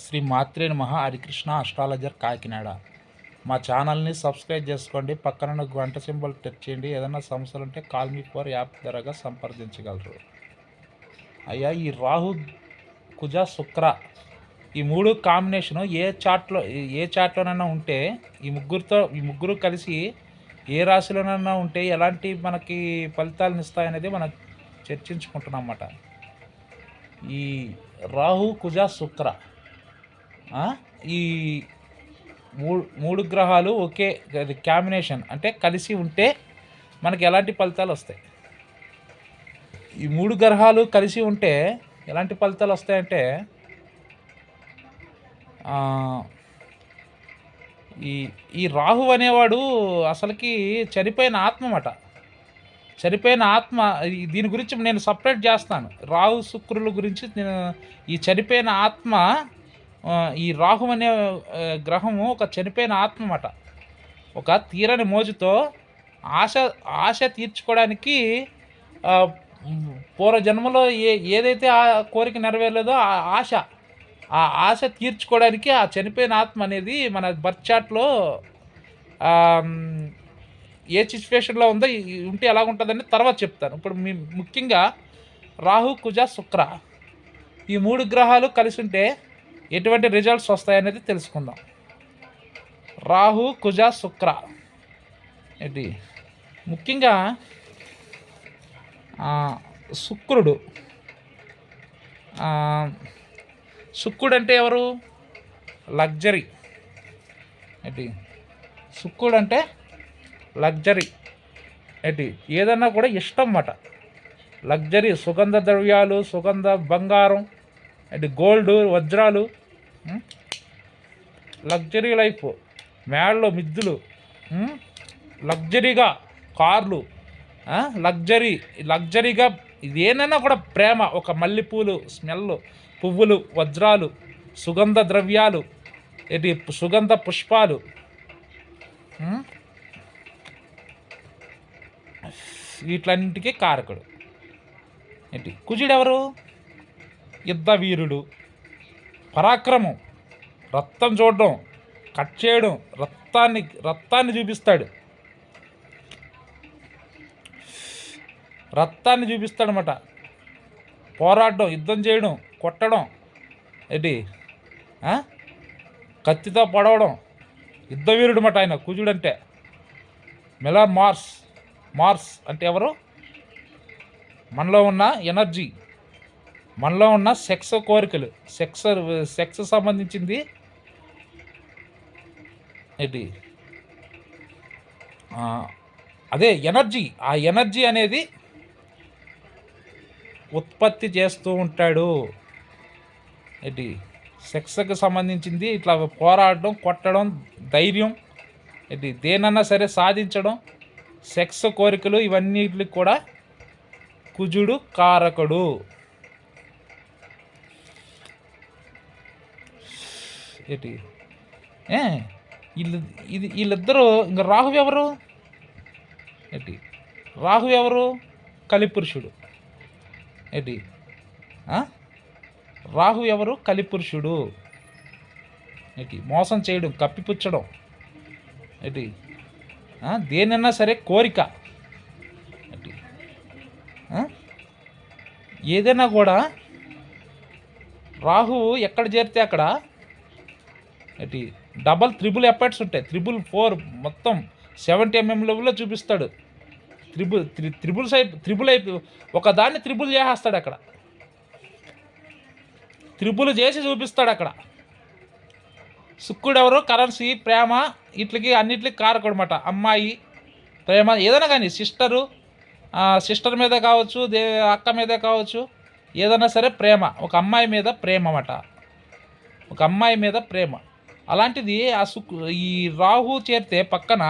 శ్రీ మాత్రే నమ హరికృష్ణ అస్ట్రాలజర్ కాకినాడ. మా ఛానల్ని సబ్స్క్రైబ్ చేసుకోండి పక్కన గంట సింబల్ టచ్ చేయండి. ఏదైనా సమస్యలు ఉంటే కాల్ మీ ఫోర్ యాప్ ద్వారాగా సంప్రదించగలరు. అయ్యా ఈ రాహు కుజ శుక్ర ఈ మూడు కాంబినేషను ఏ చాట్లో ఏ చాట్లోనైనా ఉంటే ఈ ముగ్గురితో ఈ ముగ్గురు కలిసి ఏ రాశిలోనైనా ఉంటే ఎలాంటి మనకి ఫలితాలను ఇస్తాయనేది మనం చర్చించుకుంటున్నాం అన్నమాట. ఈ రాహు కుజ శుక్ర. ఈ మూడు మూడు గ్రహాలు ఒకే అది కాంబినేషన్ అంటే కలిసి ఉంటే మనకి ఎలాంటి ఫలితాలు వస్తాయి? ఈ మూడు గ్రహాలు కలిసి ఉంటే ఎలాంటి ఫలితాలు వస్తాయంటే ఈ ఈ రాహు అనేవాడు అసలుకి చనిపోయిన ఆత్మమాట. చనిపోయిన ఆత్మ దీని గురించి నేను సపరేట్ చేస్తాను. రాహు శుక్రుల గురించి నేను ఈ చనిపోయిన ఆత్మ ఈ రాహు అనే గ్రహము ఒక చనిపోయిన ఆత్మ అన్నమాట ఒక తీరని మోజుతో ఆశ ఆశ తీర్చుకోవడానికి పూర్వజన్మలో ఏ ఏదైతే ఆ కోరిక నెరవేరలేదో ఆ ఆశ ఆ ఆశ తీర్చుకోవడానికి ఆ చనిపోయిన ఆత్మ అనేది మన బర్త్ చాట్లో ఏ సిచ్యువేషన్లో ఉందో ఉంటే ఎలా ఉంటుందని తర్వాత చెప్తాను. ఇప్పుడు మీ ముఖ్యంగా రాహు కుజ శుక్ర ఈ మూడు గ్రహాలు కలిసి ఉంటే ఎటువంటి రిజల్ట్స్ వస్తాయనేది తెలుసుకుందాం. రాహు కుజ శుక్ర ఏంటి? ముఖ్యంగా శుక్రుడు శుక్రుడు అంటే ఎవరు? లగ్జరీ. ఏంటి? శుక్రుడు అంటే లగ్జరీ. ఏంటి ఏదన్నా కూడా ఇష్టం అన్నమాట లగ్జరీ సుగంధ ద్రవ్యాలు సుగంధ బంగారం అంటే గోల్డ్ వజ్రాలు లగ్జరీ లైఫ్. మేడలో మిద్దులు లగ్జరీగా కార్లు లగ్జరీ లగ్జరీగా ఇదేనైనా కూడా ప్రేమ. ఒక మల్లెపూలు స్మెల్ పువ్వులు వజ్రాలు సుగంధ ద్రవ్యాలు ఇది సుగంధ పుష్పాలు వీటిలన్నింటికీ కారకుడు. ఏంటి? కుజుడు ఎవరు యుద్ధ వీరుడు పరాక్రమం రక్తం చూడడం కట్ చేయడం రక్తాన్ని రక్తాన్ని చూపిస్తాడు. రక్తాన్ని చూపిస్తాడనమాట పోరాడడం యుద్ధం చేయడం కొట్టడం. ఏంటి? కత్తితో పడవడం. యుద్ధవీరుడు మాట ఆయన కుజుడు అంటే మిలార్ మార్స్. మార్స్ అంటే ఎవరు? మనలో ఉన్న ఎనర్జీ. మనలో ఉన్న సెక్స్ కోరికలు. సెక్స్ సెక్స్ సంబంధించింది ఏంటి? అదే ఎనర్జీ. ఆ ఎనర్జీ అనేది ఉత్పత్తి చేస్తూ ఉంటాడు. ఏంటి? సెక్స్కి సంబంధించింది ఇట్లా పోరాడడం కొట్టడం ధైర్యం. ఏంటి? దేనన్నా సరే సాధించడం. సెక్స్ కోరికలు ఇవన్నిటికి కూడా కుజుడు కారకుడు. ఏంటి? ఏ వీళ్ళు ఇది వీళ్ళిద్దరూ ఇంకా రాహు ఎవరు? ఏంటి? రాహు ఎవరు? కలిపురుషుడు. ఏంటి? రాహు ఎవరు? కలిపురుషుడు. ఏంటి? మోసం చేయడం కప్పిపుచ్చడం. ఏంటి? దేనన్నా సరే కోరిక. ఏదైనా కూడా రాహువు ఎక్కడ చేరితే అక్కడ ఏంటి? డబల్ త్రిబుల్ ఎఫర్ట్స్ ఉంటాయి. త్రిబుల్ ఫోర్ మొత్తం సెవెంటీ ఎంఎం లెవెల్లో చూపిస్తాడు. త్రిబుల్ త్రి త్రిబుల్ సై త్రిబుల్ అయిపో ఒకదాన్ని త్రిబుల్ చేసేస్తాడు అక్కడ. త్రిబుల్ చేసి చూపిస్తాడు అక్కడ. శుక్రుడు ఎవరు కరెన్సీ ప్రేమ వీటికి అన్నిటికి కారకుడు అనమాట అమ్మాయి ప్రేమ ఏదైనా కానీ సిస్టరు సిస్టర్ మీద కావచ్చు దే అక్క మీద కావచ్చు ఏదైనా సరే ప్రేమ. ఒక అమ్మాయి మీద ప్రేమ అన్నమాట. ఒక అమ్మాయి మీద ప్రేమ. అలాంటిది ఆ సుక్ ఈ రాహు చేరితే పక్కన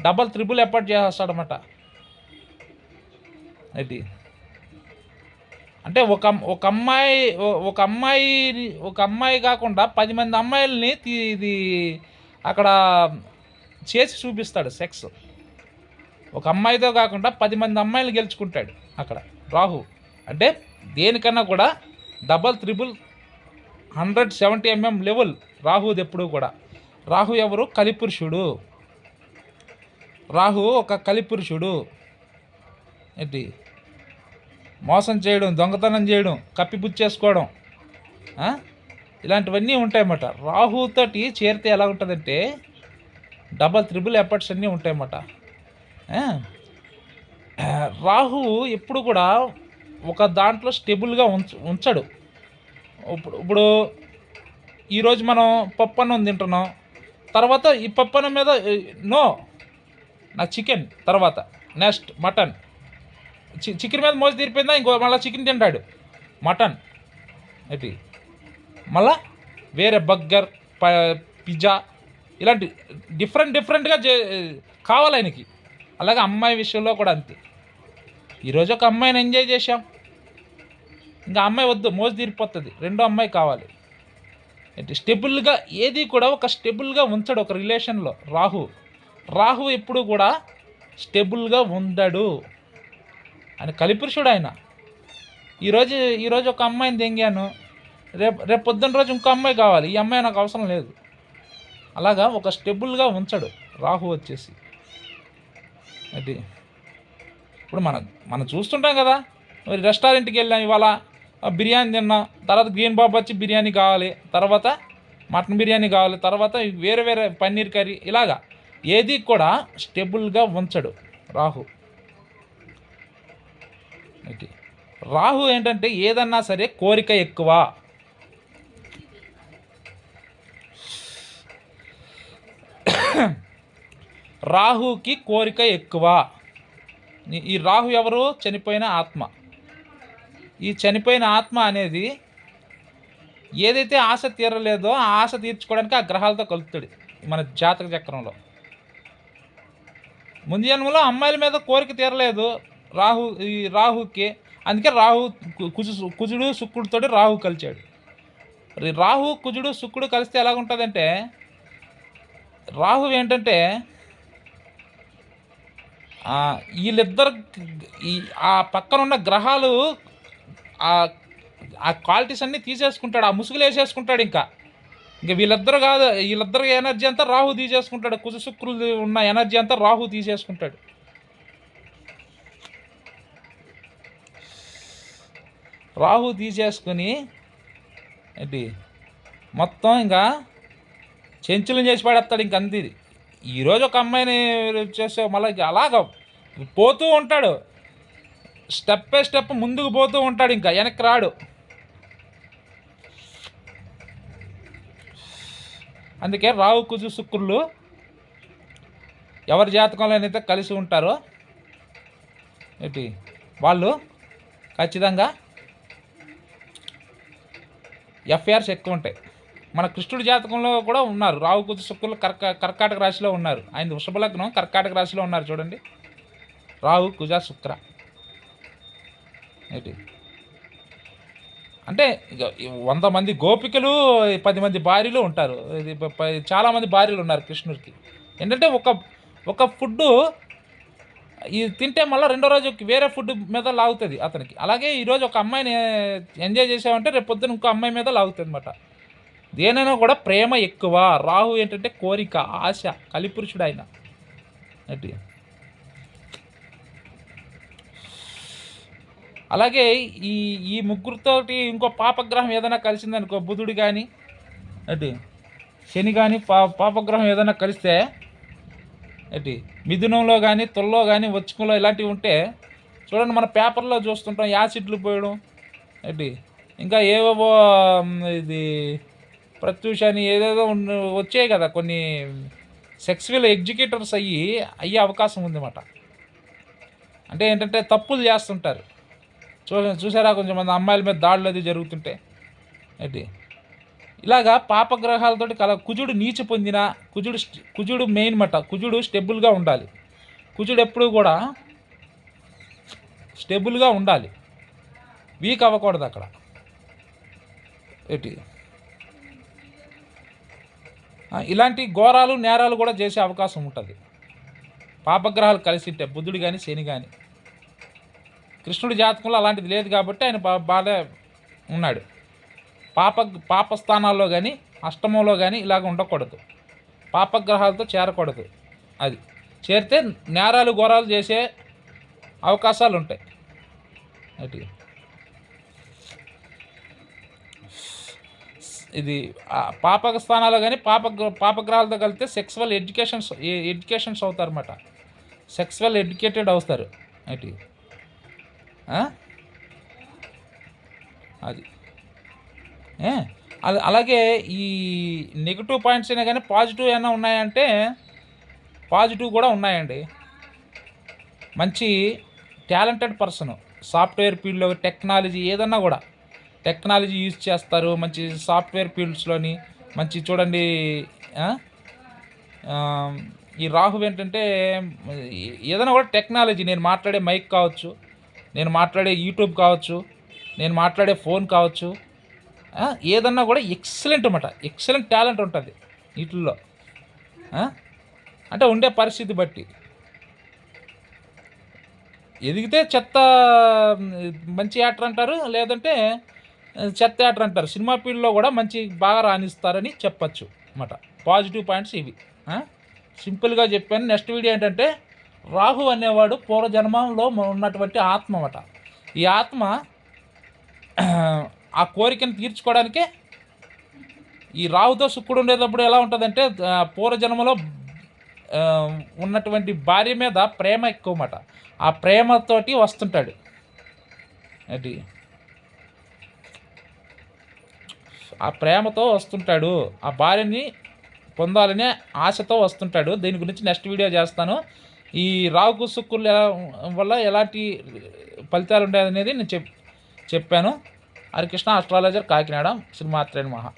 డబల్ త్రిబుల్ ఎఫర్ట్ చేస్తాడనమాట అది అంటే ఒక ఒక అమ్మాయి ఒక అమ్మాయి ఒక అమ్మాయి కాకుండా పది మంది అమ్మాయిల్ని ఇది అక్కడ చేసి చూపిస్తాడు సెక్స్. ఒక అమ్మాయితో కాకుండా పది మంది అమ్మాయిలు గెలుచుకుంటాడు అక్కడ. రాహు. అంటే దేనికన్నా కూడా double triple hundred seventy MM level రాహుది ఎప్పుడు కూడా. రాహు ఎవరు? కలిపురుషుడు. రాహు ఒక కలిపురుషుడు. ఏంటి? మోసం చేయడం దొంగతనం చేయడం కప్పిపుచ్చేసుకోవడం ఇలాంటివన్నీ ఉంటాయన్నమాట. రాహుతోటి చేరితే ఎలా ఉంటుందంటే డబల్ త్రిబుల్ ఎఫర్ట్స్ అన్నీ ఉంటాయన్నమాట. ఆ? రాహు ఎప్పుడు కూడా ఒక దాంట్లో స్టేబుల్గా ఉంచ ఉంచడు. ఇప్పుడు ఇప్పుడు ఈరోజు మనం పప్పు అన్నం తింటున్నాం. తర్వాత ఈ పప్పు అన్నం మీద నో నా చికెన్ తర్వాత నెక్స్ట్ మటన్. చికెన్ మీద మోసి తీరిపోయిందా? ఇంకో మళ్ళీ చికెన్ తింటాడు. మటన్. ఏంటి? మళ్ళా వేరే బర్గర్ ప పిజ్జా ఇలాంటి డిఫరెంట్ డిఫరెంట్గా చే కావాలి ఆయనకి. అలాగే అమ్మాయి విషయంలో కూడా అంతే. ఈరోజు ఒక అమ్మాయిని ఎంజాయ్ చేశాం. ఇంకా అమ్మాయి వద్దు మోసి తీరిపోతుంది. రెండో అమ్మాయి కావాలి. అంటే స్టెబుల్గా ఏది కూడా ఒక స్టెబుల్గా ఉంచడు ఒక రిలేషన్లో. రాహు. రాహు ఎప్పుడు కూడా స్టెబుల్గా ఉండడు. ఆయన కలిపురుషుడు ఆయన ఈరోజు ఈరోజు ఒక అమ్మాయిని దెంగాను. రేపు రేపు పొద్దున్న రోజు ఇంకో అమ్మాయి కావాలి. ఈ అమ్మాయి నాకు అవసరం లేదు. అలాగా ఒక స్టెబుల్గా ఉంచడు. రాహు వచ్చేసి. అది ఇప్పుడు మనం మనం చూస్తుంటాం కదా. మరి రెస్టారెంట్కి వెళ్ళాం ఇవాళ. బిర్యానీ తిన్నాం. తర్వాత గ్రీన్ బాబు వచ్చి బిర్యానీ కావాలి. తర్వాత మటన్ బిర్యానీ కావాలి. తర్వాత వేరే వేరే పన్నీర్ కర్రీ. ఇలాగా. ఏది కూడా స్టెబుల్గా ఉంచడు రాహు. ఓకే. రాహు ఏంటంటే ఏదన్నా సరే కోరిక ఎక్కువ. రాహుకి కోరిక ఎక్కువ. ఈ- ఈ రాహు ఎవరు? చనిపోయిన ఆత్మ. ఈ చనిపోయిన ఆత్మ అనేది ఏదైతే ఆశ తీరలేదో ఆ ఆశ తీర్చుకోవడానికి ఆ గ్రహాలతో కలుపుతాడు మన జాతక చక్రంలో. ముందు జన్మలో అమ్మాయిల మీద కోరిక తీరలేదు. రాహు ఈ రాహుకి అందుకే రాహు కు- కుజు కుజుడు శుక్రుడితో రాహు కలిచాడు. రాహు కుజుడు శుక్రుడు కలిస్తే ఎలాగుంటుందంటే రాహు ఏంటంటే వీళ్ళిద్దరు ఈ ఆ పక్కన ఉన్న గ్రహాలు ఆ ఆ క్వాలిటీస్ అన్నీ తీసేసుకుంటాడు ఆ ముసుగులు వేసేసుకుంటాడు ఇంకా. ఇంకా వీళ్ళిద్దరు కాదు వీళ్ళిద్దరు ఎనర్జీ అంతా రాహు తీసేసుకుంటాడు కుజ శుక్రులు ఉన్న ఎనర్జీ అంతా రాహు తీసేసుకుంటాడు. రాహు తీసేసుకుని ఏంటి? మొత్తం ఇంకా చెంచులు చేసి పడేస్తాడు ఇంక అంతే ఈరోజు ఒక అమ్మాయిని చేసే మళ్ళీ అలాగ పోతూ ఉంటాడు. స్టెప్ బై స్టెప్ ముందుకు పోతూ ఉంటాడు ఇంకా వెనక్కి రాడు. అందుకే రావు కుజు శుక్రులు ఎవరి జాతకంలోనైతే కలిసి ఉంటారో ఏంటి? వాళ్ళు ఖచ్చితంగా ఎఫ్ఐఆర్స్ ఎక్కువ ఉంటాయి. మన కృష్ణుడి జాతకంలో కూడా ఉన్నారు. రావు కుజ శుక్రులు కర్క కర్కాటక రాశిలో ఉన్నారు. ఆయన వృషభ లగ్నం కర్కాటక రాశిలో ఉన్నారు చూడండి. రావు కుజ శుక్ర. ఏంటి? అంటే ఇక వంద మంది గోపికలు పది మంది భార్యలు ఉంటారు. ఇది చాలా మంది భార్యలు ఉన్నారు కృష్ణుడికి. ఏంటంటే ఒక ఒక ఫుడ్ ఇది తింటే మళ్ళీ రెండో రోజు వేరే ఫుడ్ మీద లాగుతుంది అతనికి. అలాగే ఈరోజు ఒక అమ్మాయిని ఎంజాయ్ చేసామంటే రేపు పొద్దున ఇంకో అమ్మాయి మీద లాగుతుంది అనమాట దేనైనా కూడా ప్రేమ ఎక్కువ. రాహు ఏంటంటే కోరిక ఆశ కలిపురుషుడు ఆయన అటు అలాగే ఈ ఈ ముగ్గురితోటి ఇంకో పాపగ్రహం ఏదైనా కలిసిందనుకో బుధుడు కానీ అటు శని కానీ పా పాపగ్రహం ఏదైనా కలిస్తే ఏంటి? మిథునంలో కానీ తొల్లో కానీ వచ్చుకులో ఇలాంటివి ఉంటే చూడండి మన పేపర్లో చూస్తుంటాం యాసిడ్లు పోయడం. ఏంటి? ఇంకా ఏవేవో ఇది ప్రత్యూష అని ఏదేదో వచ్చాయి కదా కొన్ని సెక్స్వల్ ఎగ్జిక్యూటర్స్ అయ్యి అయ్యే అవకాశం ఉందన్నమాట. అంటే ఏంటంటే తప్పులు చేస్తుంటారు. చూ చూసారా కొంచెం మంది అమ్మాయిల మీద దాడులు అది జరుగుతుంటే? ఏంటి? ఇలాగా పాపగ్రహాలతోటి కల కుజుడు నీచు పొందిన కుజుడు కుజుడు మెయిన్ మట కుజుడు స్టెబుల్గా ఉండాలి. కుజుడు ఎప్పుడు కూడా స్టెబుల్గా ఉండాలి. వీక్ అవ్వకూడదు అక్కడ. ఏంటి? ఇలాంటి ఘోరాలు నేరాలు కూడా చేసే అవకాశం ఉంటుంది. పాపగ్రహాలు కలిసి ఉంటే బుద్ధుడు కానీ శని కానీ కృష్ణుడి జాతకంలో అలాంటిది లేదు కాబట్టి ఆయన బాగా ఉన్నాడు. పాప పాప స్థానాల్లో కానీ అష్టమంలో కానీ ఇలాగ ఉండకూడదు. పాపగ్రహాలతో చేరకూడదు అది. చేరితే నేరాలు ఘోరాలు చేసే అవకాశాలు ఉంటాయి అటు ఇది పాప స్థానాల్లో కానీ పాప పాపగ్రహాలతో కలిపితే సెక్సువల్ ఎడ్యుకేషన్స్ ఎడ్యుకేషన్స్ అవుతారన్నమాట. సెక్స్వల్ సెక్సువల్ ఎడ్యుకేటెడ్ అవుతారు. అటు అది. అలాగే ఈ నెగిటివ్ పాయింట్స్ అయినా కానీ పాజిటివ్ ఏమైనా ఉన్నాయంటే పాజిటివ్ కూడా ఉన్నాయండి. మంచి టాలెంటెడ్ పర్సన్ సాఫ్ట్వేర్ ఫీల్డ్లో టెక్నాలజీ ఏదన్నా కూడా. టెక్నాలజీ యూజ్ చేస్తారు మంచి సాఫ్ట్వేర్ ఫీల్డ్స్లోని మంచి చూడండి ఈ రాహు ఏంటంటే ఏదైనా కూడా టెక్నాలజీ నేను మాట్లాడే మైక్ కావచ్చు నేను మాట్లాడే యూట్యూబ్ కావచ్చు నేను మాట్లాడే ఫోన్ కావచ్చు ఏదన్నా కూడా ఎక్సలెంట్ అనమాట ఎక్సలెంట్ టాలెంట్ ఉంటుంది వీటిల్లో అంటే ఉండే పరిస్థితి బట్టి. ఎదిగితే చెత్త మంచి యాక్టర్ అంటారు లేదంటే చెత్త యాక్టర్ అంటారు. సినిమా ఫీల్డ్లో కూడా మంచి బాగా రాణిస్తారని చెప్పచ్చు అన్నమాట. పాజిటివ్ పాయింట్స్ ఇవి. సింపుల్గా చెప్పాను. నెక్స్ట్ వీడియో ఏంటంటే రాహు అనేవాడు పూర్వజన్మంలో ఉన్నటువంటి ఆత్మ అన్నమాట. ఈ ఆత్మ ఆ కోరికను తీర్చుకోవడానికే ఈ రాహుతో శుక్రుడు ఉండేటప్పుడు ఎలా ఉంటుందంటే పూర్వజన్మలో ఉన్నటువంటి భార్య మీద ప్రేమ ఎక్కువ మాట ఆ ప్రేమతోటి వస్తుంటాడు. అది. ఆ ప్రేమతో వస్తుంటాడు. ఆ భార్యని పొందాలనే ఆశతో వస్తుంటాడు. దీని గురించి నెక్స్ట్ వీడియో చేస్తాను. ఈ రావుకు శుక్రులు ఎలా వల్ల ఎలాంటి ఫలితాలు ఉండేది అనేది నేను చెప్ చెప్పాను. హరికృష్ణ అస్ట్రాలజర్ కాకినాడ శ్రీమాత్రేణ మహా